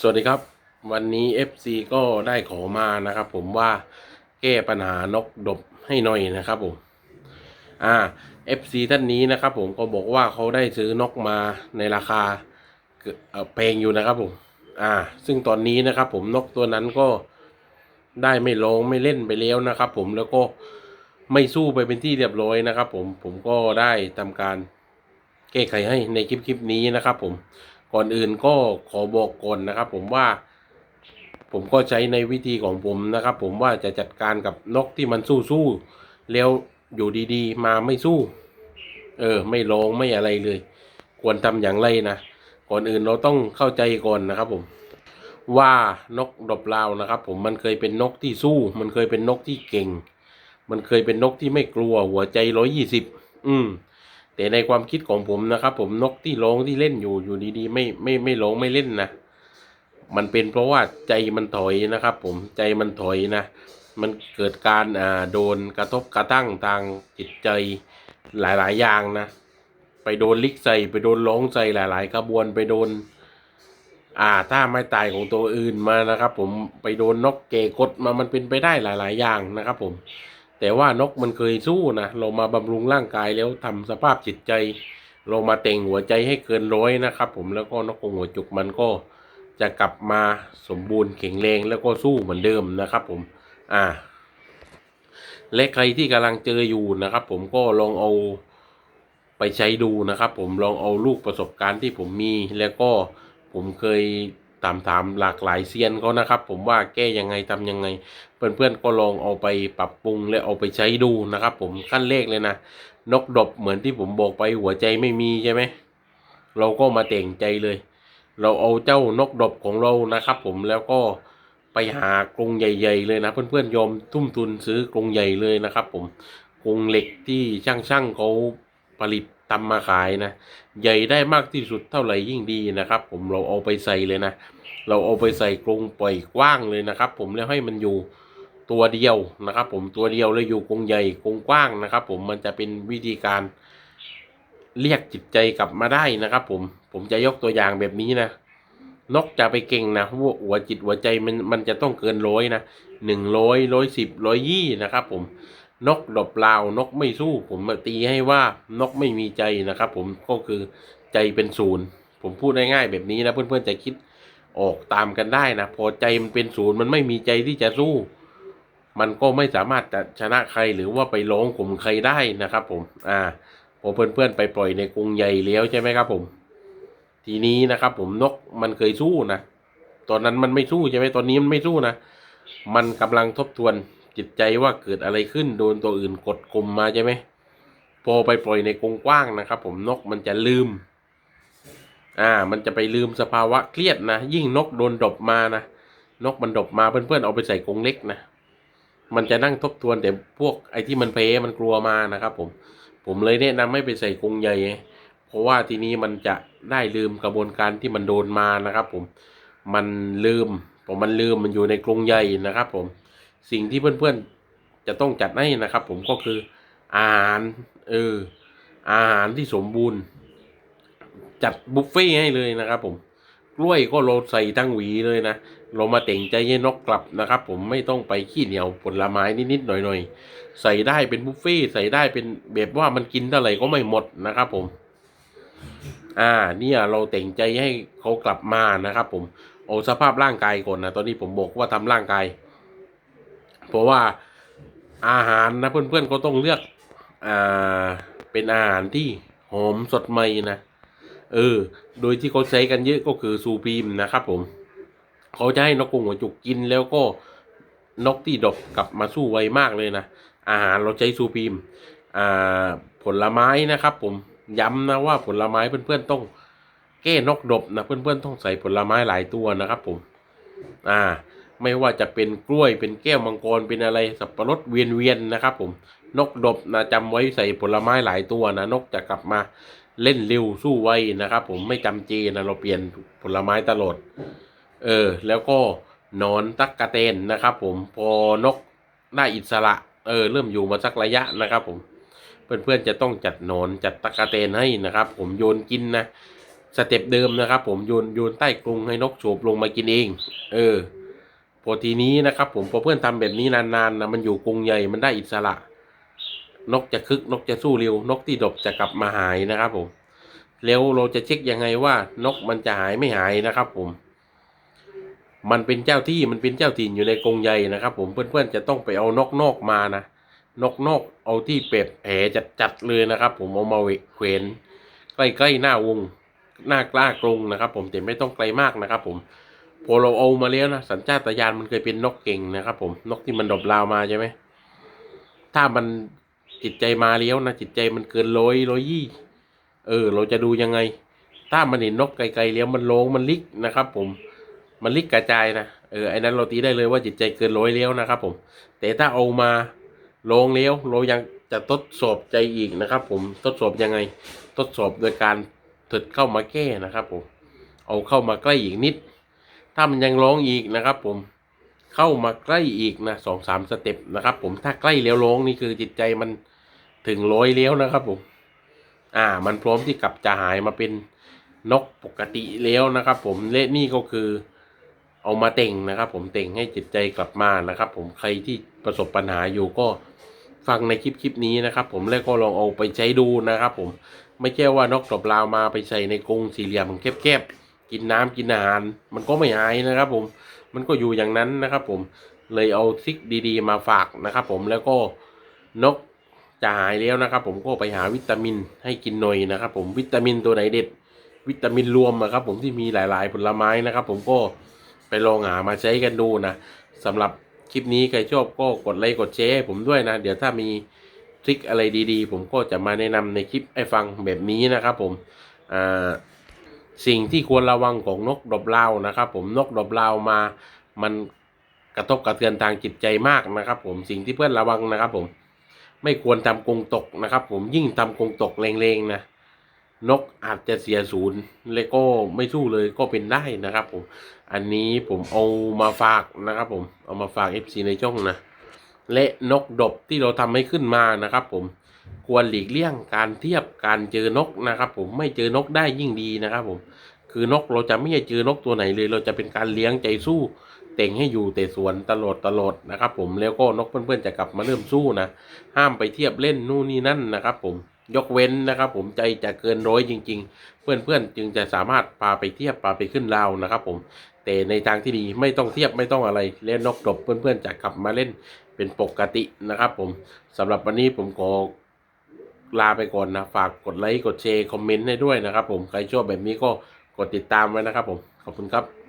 สวัสดีครับ วันนี้ FC ก็ได้ขอมานะครับ ผมว่าแก้ปัญหานกดบให้หน่อยนะครับผมอ่า FC ท่านนี้นะครับ ผมก็บอกว่าเขาได้ซื้อนกมาในราคาเกอแพงอยู่นะครับผมอ่า ซึ่งตอนนี้นะครับ ผมนกตัวนั้นก็ได้ไม่ลงไม่เล่นไปแล้วนะครับ ผมแล้วก็ไม่สู้ไปเป็นที่เรียบร้อยนะครับ ผมผมก็ได้ทำการแก้ไขให้ในคลิปคลิปนี้นะครับ ผม ก่อนอื่นก็ขอบอกก่อนนะครับ ผมว่า ผมก็ใช้ในวิธีของผมนะครับ ผมว่าจะจัดการกับนกที่มันสู้สู้ๆแล้วอยู่ดีๆ มาไม่สู้ เออ ไม่ลงไม่อะไรเลย ควรทำอย่างไรนะก่อนอื่นเราต้องเข้าใจก่อนนะครับ ผม ว่านกดบลาวนะครับ ผมมันเคยเป็นนกที่สู้ มันเคยเป็นนกที่เก่ง มันเคยเป็นนกที่ไม่กลัวหัวใจร้อยยี่สิบอืม แต่ในความคิดของผมนะครับ ผมนกที่ร้องที่เล่นอยู่อยู่ดีๆ ไม่ไม่ไม่ร้องไม่เล่นนะมันเป็นเพราะว่าใจมันถอยนะครับ ผมใจมันถอยนะ มันเกิดการอ่าโดนกระทบกระทั่งทางจิตใจหลายๆ อย่างนะ ไปโดนลิกใส่ไปโดนร้องใส่หลาย ๆ กระบวนไปโดน อ่าถ้าไม่ตายของตัวอื่นมานะครับ ผมไปโดนนกเกกดมามันเป็นไปได้หลาย ๆ อย่างนะครับ ผม แต่ว่านกมันเคยสู้นะเรามาบำรุงร่างกายแล้วทำสภาพจิตใจ เรามาแต่งหัวใจให้เกินร้อยนะครับ ผมแล้วก็นกกงหัวจุกมันก็จะกลับมาสมบูรณ์แข็งแรงแล้วก็สู้เหมือนเดิมนะครับ ผม อ่า และใครที่กำลังเจออยู่นะครับ ผมก็ลองเอาไปใช้ดูนะครับ ผมลองเอาลูกประสบการณ์ที่ผมมีแล้วก็ผมเคย ถามถามหลากหลายเซียนเขานะครับ ผมว่าแก้ยังไงทำยังไง เพื่อนๆก็ลองเอาไปปรับปรุงและเอาไปใช้ดูนะครับ ผมขั้นเลขเลยนะ นกดบเหมือนที่ผมบอกไปหัวใจไม่มีใช่ไหมเราก็มาแต่งใจเลย เราเอาเจ้านกดบของเรานะครับ ผมแล้วก็ไปหากรงใหญ่ ๆ เลยนะ เพื่อนๆยอมทุ่มทุนซื้อกรงใหญ่เลยนะครับ ผมกรงเหล็กที่ช่างๆเขาผลิต ทำมาขายนะ ใหญ่ได้มากที่สุดเท่าไหร่ยิ่งดีนะครับ ผมเราเอาไปใส่เลยนะ เราเอาไปใส่กรงปล่อยกว้างเลยนะครับ ผมแล้วให้มันอยู่ตัวเดียวนะครับ ผมตัวเดียวแล้วอยู่กรงใหญ่กรงกว้างนะครับ ผมมันจะเป็นวิธีการเรียกจิตใจกลับมาได้นะครับ ผมผมจะยกตัวอย่างแบบนี้นะนกจะไปเก่งนะว่าหัวจิตหัวใจมันมันจะต้องเกินร้อยนะหนึ่งร้อยร้อยสิบร้อยยี่นะครับ ผม นกดบลาวนกไม่สู้ผมตีให้ว่านกไม่มีใจนะครับ ผมก็คือใจเป็นศูนย์ผมพูดง่ายๆแบบนี้นะเพื่อนๆจะคิดออกตามกันได้นะพอใจมันเป็นศูนย์มันไม่มีใจที่จะสู้ มันก็ไม่สามารถจะชนะใครหรือว่าไปร้องข่มใครได้นะครับ ผม อ่าพอเพื่อนๆไปปล่อยในกรงใหญ่แล้วใช่ไหมครับ ผม ทีนี้นะครับ ผมนกมันเคยสู้นะตอนนั้นมันไม่สู้ใช่ไหมตอนนี้มันไม่สู้นะมันกำลังทบทวน จิตใจว่าเกิดอะไรขึ้นโดนตัวอื่นกดกลมมาใช่ไหมพอไปปล่อยในกรงกว้างนะครับ ผมนกมันจะลืม อ่า มันจะไปลืมสภาวะเครียดนะยิ่งนกโดนดบมานะนกมันดบมาเพื่อนๆเอาไปใส่กรงเล็กนะมันจะนั่งทบทวนแต่พวกไอ้ที่มันเพมันกลัวมานะครับ ผม ผมเลยแนะนำให้ไปใส่กรงใหญ่เพราะว่าทีนี้มันจะได้ลืมกระบวนการที่มันโดนมานะครับ ผม มันลืมพอมันลืมมันอยู่ในกรงใหญ่นะครับ ผม สิ่งที่เพื่อนๆ จะต้องจัดให้นะครับ ผมก็คืออาหารเอออาหารที่สมบูรณ์ จัดบุฟเฟ่ต์ให้เลยนะครับ ผมกล้วยก็เราใส่ทั้งหวีเลยนะ เรามาแต่งใจให้นกกลับนะครับ ผมไม่ต้องไปขี้เหนียวผลไม้นิดๆหน่อยๆ ใส่ได้เป็นบุฟเฟ่ต์ใส่ได้เป็นแบบว่ามันกินเท่าไหร่ก็ไม่หมดนะครับ ผม อ่า เนี่ยเราแต่งใจให้เขากลับมานะครับ ผมเอาสภาพร่างกายก่อนนะตอนนี้ผมบอกว่าทำร่างกาย เพราะว่าอาหารนะเพื่อนๆก็ต้องเลือกอ่าเป็นอาหารที่หอมสดใหม่นะเออ โดยที่เขาใช้กันเยอะก็คือซูพีมนะครับผมเขาจะให้นกกรงหัวจุกกินแล้วก็นกที่ดกกลับมาสู้ไวมากเลยนะอาหารเราใช้ซูพีมอ่าผลไม้นะครับผมย้ำนะว่าผลไม้เพื่อนๆต้องแก้นกดบนะเพื่อนๆต้องใส่ผลไม้หลายตัวนะครับผม อ่า ไม่ว่าจะเป็นกล้วยเป็นแก้วมังกรเป็นอะไรสับปะรดเวียนๆนะครับผมนกดบนะจำไว้ใส่ผลไม้หลายตัวนะนกจะกลับมาเล่นเร็วสู้ไวนะครับ ผมไม่จำเจนะเราเปลี่ยนผลไม้ตลอดเออแล้วก็นอนตักกะเตนนะครับ ผมพอนกได้อิสระเออเริ่มอยู่มาสักระยะนะครับ ผมเพื่อนๆจะต้องจัดนอนจัดตักกะเตนให้นะครับ ผมโยนกินนะสเต็ปเดิมนะครับ ผมโยนโยนใต้กรงให้นกโฉบลงมากินเอง เออ พอทีนี้นะครับ ผมพอเพื่อนทำแบบนี้นานๆนะมันอยู่กรงใหญ่มันได้อิสระ นกจะคึกนกจะสู้เร็วนกที่ดบจะกลับมาหายนะครับ ผม แล้วเราจะเช็คยังไงว่า นกมันจะหายไม่หายนะครับ ผม มันเป็นเจ้าที่มันเป็นเจ้าถิ่นอยู่ในกรงใหญ่นะครับ ผมเพื่อนๆจะต้องไปเอานกนอกมานะนกนอกเอาที่เป็ดแผลจัดๆเลยนะครับ ผมเอามาเขวนใกล้ๆหน้าวงหน้ากล้ากรงนะครับ ผมแต่ไม่ต้องไกลมากนะครับ ผม พอเราเอามาแล้วนะสัญชาตญาณมันเคยเป็นนกเก่งนะครับ ผมนกที่มันดบลาวมาใช่ไหมถ้ามันจิตใจมาแล้วนะจิตใจมันเกินร้อยร้อยยี่ เออ เราจะดูยังไง ถ้ามันเห็นนกไกลๆแล้วมันโลงมันลิกนะครับ ผมมันลิกกระจายนะเออไอ้นั้นเราตีได้เลยว่าจิตใจเกินร้อยแล้วนะครับ ผม แต่ถ้าเอามาลงแล้วเรายังจะทดสอบใจอีกนะครับ ผมทดสอบยังไง ทดสอบโดยการถึดเข้ามาแก้นะครับ ผม เอาเข้ามาใกล้อีกนิด ถ้ามันยังร้องอีกนะครับ ผมเข้ามาใกล้อีกนะสองสามสเต็ปนะครับ ผมถ้าใกล้แล้วร้องนี่คือจิตใจมันถึงร้อยแล้วนะครับ ผม อ่า มันพร้อมที่กลับจะหายมาเป็นนกปกติแล้วนะครับ ผมและนี่ก็คือ เอามาเต่งนะครับ ผมเต่งให้จิตใจกลับมานะครับ ผมใครที่ประสบปัญหาอยู่ก็ฟังในคลิปคลิปนี้นะครับ ผมแล้วก็ลองเอาไปใช้ดูนะครับ ผมไม่ใช่ว่านกตบลาวมาไปใส่ในกรงสี่เหลี่ยมแคบๆ กินน้ำกินอาหาร มันก็ไม่หายนะครับ ผม มันก็อยู่อย่างนั้นนะครับ ผมเลยเอาทริกดีๆ มาฝากนะครับ ผมแล้วก็นกจะหายแล้วนะครับ ผมก็ไปหาวิตามินให้กินหน่อยนะครับ ผมวิตามินตัวไหนเด็ด วิตามินรวมอะครับ ผมที่มีหลายๆผลไม้นะครับ ผมก็ไปลองหามาใช้กันดูนะสำหรับคลิปนี้ใครชอบก็กดไลค์กดแชร์ให้ผมด้วยนะ เดี๋ยวถ้ามีทริคอะไรดีๆ ผมก็จะมาแนะนำในคลิปให้ฟังแบบนี้นะครับ ผมอ่า สิ่งที่ควรระวังของนกดบเลานะครับ ผมนกดบเลามามันกระทบกระเทือนทางจิตใจมากนะครับ ผมสิ่งที่เพื่อนระวังนะครับ ผมไม่ควรทำกรงตกนะครับ ผมยิ่งทำกรงตกแรงๆนะนกอาจจะเสียศูนย์และก็ไม่สู้เลยก็เป็นได้นะครับ ผม อันนี้ผมเอามาฝากนะครับ ผมเอามาฝาก FC ในช่องนะ และนกดบที่เราทำให้ขึ้นมานะครับ ผม ควรหลีกเลี่ยงการเทียบการเจอนกนะครับ ผมไม่เจอนกได้ยิ่งดีนะครับ ผม คือนกเราจะไม่เจอนกตัวไหนเลย เราจะเป็นการเลี้ยงใจสู้แต่งให้อยู่แต่สวนตลอดตลอดนะครับ ผมแล้วก็นกเพื่อนๆจะกลับมาเริ่มสู้นะห้ามไปเทียบเล่นนู่นนี่นั่นนะครับ ผมยกเว้นนะครับ ผมใจจะเกินร้อยจริง ๆ เพื่อนๆจึงจะสามารถพาไปเทียบพาไปขึ้นราวนะครับ ผมแต่ในทางที่ดีไม่ต้องเทียบไม่ต้องอะไรเล่นนกดบเพื่อนๆจะกลับมาเล่นเป็นปกตินะครับ ผมสำหรับวันนี้ผมขอ ลาไปก่อนนะ ฝากกดไลค์ กดแชร์ คอมเมนต์ให้ด้วยนะครับผม ใครชอบแบบนี้ก็กดติดตามไว้นะครับผม ขอบคุณครับ